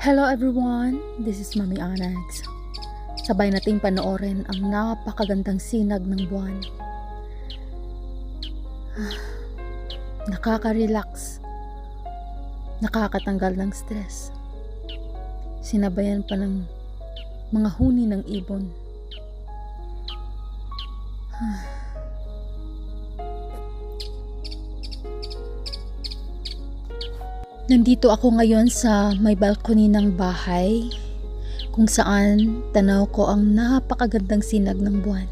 Hello everyone, this is Mami Anags. Sabay nating panoorin ang napakagandang sinag ng buwan. Nakaka-relax. Nakakatanggal ng stress. Sinabayan pa ng mga huni ng ibon. Nandito ako ngayon sa may balcony ng bahay kung saan tanaw ko ang napakagandang sinag ng buwan.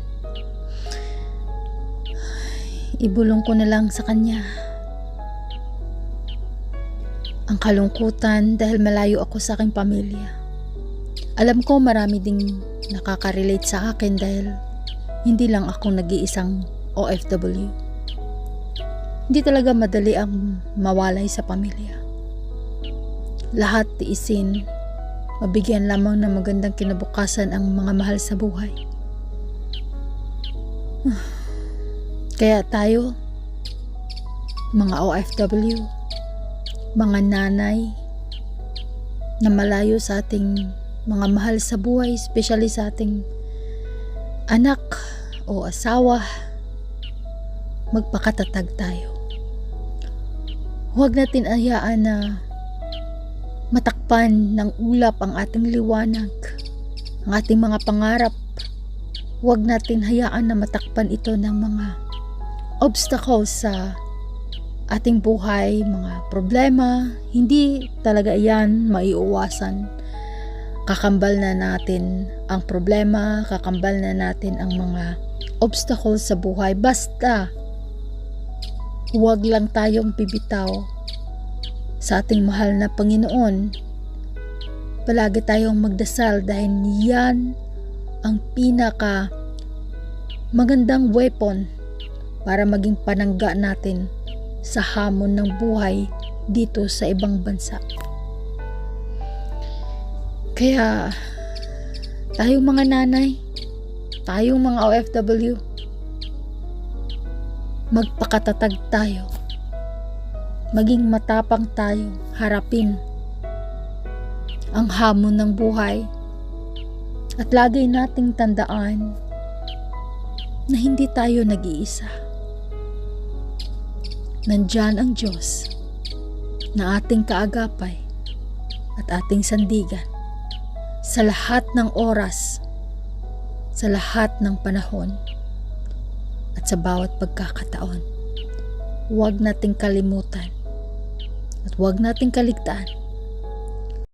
Ibulong ko na lang sa kanya. Ang kalungkutan dahil malayo ako sa aking pamilya. Alam ko marami ding nakaka-relate sa akin dahil hindi lang ako nag-iisang OFW. Hindi talaga madali ang mawalay sa pamilya lahat tiisin, mabigyan lamang ng magandang kinabukasan ang mga mahal sa buhay. Kaya tayo, mga OFW, mga nanay, na malayo sa ating mga mahal sa buhay, especially sa ating anak o asawa, magpakatatag tayo. Huwag natin ayaan na matakpan ng ulap ang ating liwanag, ang ating mga pangarap. Huwag natin hayaan na matakpan ito ng mga obstacles sa ating buhay, mga problema. Hindi talaga yan maiuwasan. Kakambal na natin ang problema, kakambal na natin ang mga obstacles sa buhay. Basta, huwag lang tayong bibitaw sa ating mahal na Panginoon. Palagi tayong magdasal dahil yan ang pinaka magandang weapon para maging panangga natin sa hamon ng buhay dito sa ibang bansa. Kaya tayong mga nanay, tayong mga OFW, magpakatatag tayo maging matapang tayo harapin ang hamon ng buhay at lagi nating tandaan na hindi tayo nag-iisa. Nandyan ang Diyos na ating kaagapay at ating sandigan sa lahat ng oras, sa lahat ng panahon at sa bawat pagkakataon. Huwag nating kalimutan at huwag nating kaligtaan